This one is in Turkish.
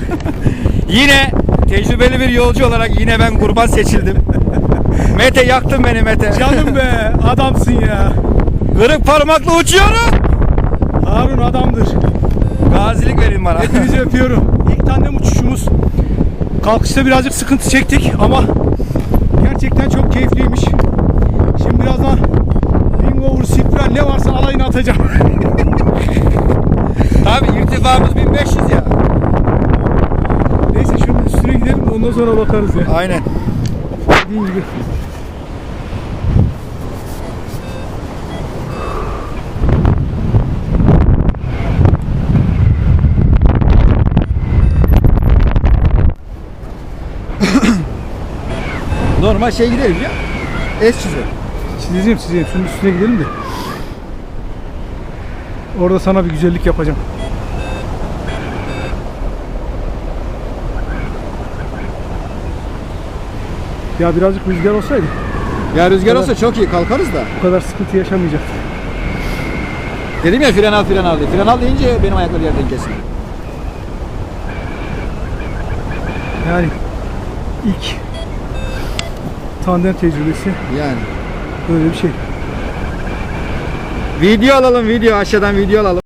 Yine tecrübeli bir yolcu olarak yine ben kurban seçildim. Mete yaktın beni Mete. Canım be adamsın ya. Kırık parmakla uçuyorum. Harun adamdır. Gazilik verin bana. Hepinizi öpüyorum. İlk tandem uçuşumuz. Kalkışta birazcık sıkıntı çektik ama gerçekten çok keyifliymiş. Şimdi birazdan Wing over spiral ne varsa alayını atacağım. Tabii irtifamız 1500 ya. Neyse şunun üstüne gidelim de ondan sonra bakarız ya. Aynen. Dediğin gibi. Normal şey gidelim ya. Es çizelim. Çizeceğim çizeceğim. Şunun üstüne gidelim de. Orada sana bir güzellik yapacağım. Ya birazcık rüzgar olsaydı Ya rüzgar olsa çok iyi kalkarız da. bu kadar sıkıntı yaşamayacaktık. Dedim ya fren al fren al diye. Fren al deyince benim ayaklar yerden kesildi. Yani ilk tandem tecrübesi Yani. böyle bir şey. Video alalım video aşağıdan video alalım.